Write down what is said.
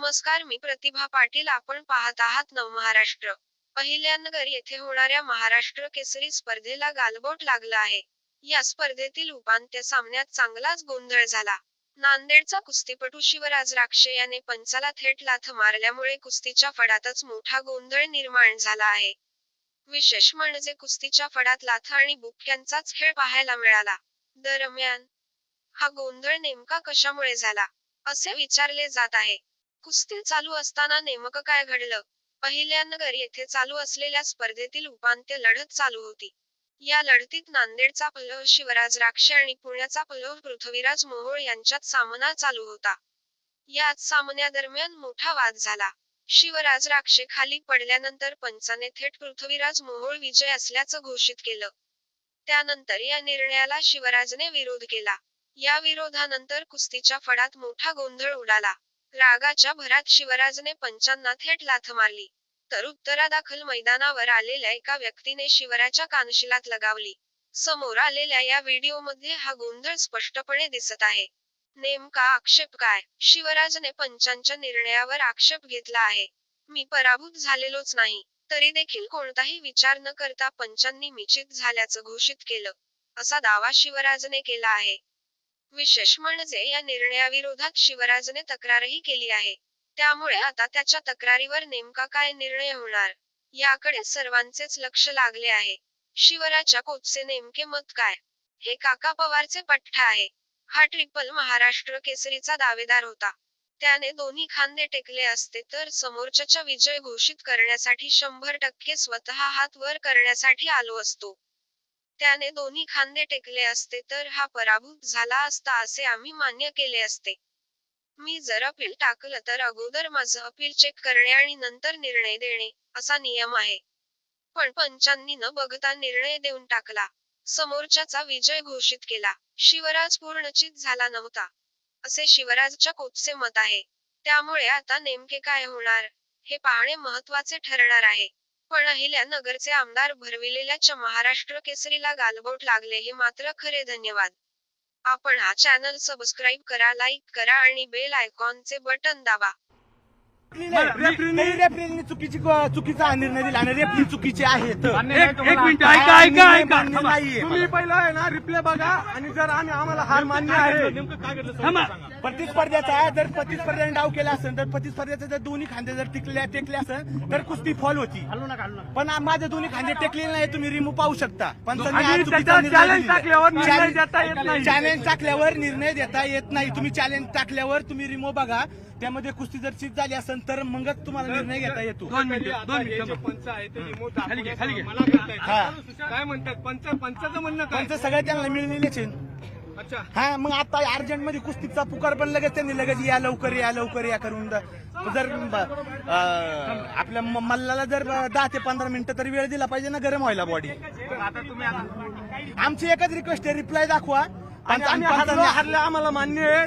नमस्कार मी प्रतिभा पाटील. आपण पाहत आहात नवमहाराष्ट्र पहिल्यानगर येथे होणाऱ्या महाराष्ट्र केसरी स्पर्धेला गालबोट लागला आहे. या स्पर्धेतील उपांत्य सामन्यात चांगलाच गोंधळ झाला. नांदेडचा कुस्तीपटू शिवराज राक्षे याने पंचाला थेट लाथ मारल्यामुळे कुस्तीच्या फडातच मोठा गोंधळ निर्माण झाला आहे. विशेष म्हणजे कुस्तीच्या फडात लाथ आणि बुक्क्यांचाच खेळ पाहायला मिळाला. दरम्यान हा गोंधळ नेमका कशामुळे झाला असे विचारले जात आहे. कुस्ती चालू असताना नेमकं काय घडलं? पहिल्यानगर येथे चालू असलेल्या स्पर्धेतील उपांत्य लढत चालू होती. या लढतीत नांदेडचा पल्लव शिवराज राक्षे आणि पुण्याचा पल्लव पृथ्वीराज मोहोळ यांच्यात सामना चालू होता. याच सामन्यादरम्यान मोठा वाद झाला. शिवराज राक्षे खाली पडल्यानंतर पंचाने थेट पृथ्वीराज मोहोळ विजय असल्याचं घोषित केलं. त्यानंतर या निर्णयाला शिवराजने विरोध केला. या विरोधानंतर कुस्तीच्या फडात मोठा गोंधळ उडाला. रागाच्या भरात शिवराजने पंचांना थेट लाथ मारली. तर उत्तरादाखल मैदानावर आलेल्या एका व्यक्तीने शिवराच्या कानशिलात लगावली. समोर आलेल्या या व्हिडिओमध्ये हा गोंधळ स्पष्टपणे दिसत आहे. नेमका आक्षेप काय? शिवराजने पंचांच्या निर्णयावर आक्षेप घेतला आहे. मी पराभूत झालेलोच नाही. तरी देखील कोणताही विचार न करता पंचांनी मिचित झाल्याचं घोषित केलं. असा दावा शिवराजने केला आहे. विशेष म्हणजे या निर्णयाविरोधात शिवराजने तक्रारही केली आहे. त्यामुळे आता त्याच्या तक्रारीवर नेमका काय निर्णय होणार? याकडे सर्वांचेच लक्ष लागले आहे. शिवराच्या कोचचे नेमके मत काय? हे काका पवारचे पठ्ठा आहे. हा ट्रिपल महाराष्ट्र केसरीचा दावेदार होता. त्याने दोन्ही खांदे टेकले असते तर समोरच्याचा विजय घोषित करण्यासाठी शंभर टक्के स्वतः हात वर करण्यासाठी आलो असतो. त्याने दोन्ही खांदे टेकले असते तर हा पराभूत झाला असता असे आम्ही मान्य केले असते. मी जर अपील टाकलं तर अगोदर माझं अपील चेक करणे आणि नंतर निर्णय देणे असा नियम आहे. पण पंचांनी न बघता निर्णय देऊन टाकला. समोरच्याचा विजय घोषित केला. शिवराज पूर्णचित झाला नव्हता. असे शिवराजच्या कोचचे मत आहे. त्यामुळे आता नेमके काय होणार? हे पाहणे महत्त्वाचे ठरणार आहे. पण अहिल्यानगरचे आमदार भरविलेल्याच्या महाराष्ट्र केसरीला गालबोट लागले हे मात्र खरे धन्यवाद. आपण हा चॅनल सबस्क्राईब करा लाईक करा आणि बेल आयकॉनचे बटन दाबा. रेफरीने चुकीची चुकीचा निर्णय दिला आणि रेफरी चुकीचे आहेत. एक एक मिनिट ऐका ऐका ऐका. मान्य थांबा. नाहीये. तुम्ही पहिलं आहे ना रिप्ले बघा आणि जर आम्ही आम्हाला हार मान्य आहे. थांबा. प्रतिस्पर्ध्याचा जर प्रतिस्पर्ध्याने डाव केला असेल तर प्रतिस्पर्ध्याचे जर दोन्ही खांदे जर टिकले टेकले असेल तर कुस्ती फॉल होती. पण माझे दोन्ही खांदे टेकलेले नाही तुम्ही रिमूव्ह पाहू शकता. पण. चॅलेंज टाकल्यावर निर्णय देता येत नाही. तुम्ही चॅलेंज टाकल्यावर तुम्ही रिमूव्ह बघा. त्यामध्ये कुस्ती जर चीज झाली असेल तर मगच तुम्हाला निर्णय घेता येतो. दोन मिनिटं दोन हे जे मिनिटं पंच आहे ते. हा. काय म्हणतात? पंच पंचाचं म्हणणं काय? त्यांचं सगळं त्यांना मिळलेलेच आहे हा मग आता अर्जंटमध्ये कुस्तीचा पुकार पण लगेच त्यांनी लगेच या लवकर या लवकर या करून जर आपल्या मल्लाला जर दहा ते पंधरा मिनिटं तरी वेळ दिला पाहिजे ना गरम व्हायला बॉडी आता तुम्ही आता- आमची एकच रिक्वेस्ट आहे रिप्लाय दाखवा. आम्हाला मान्य आहे.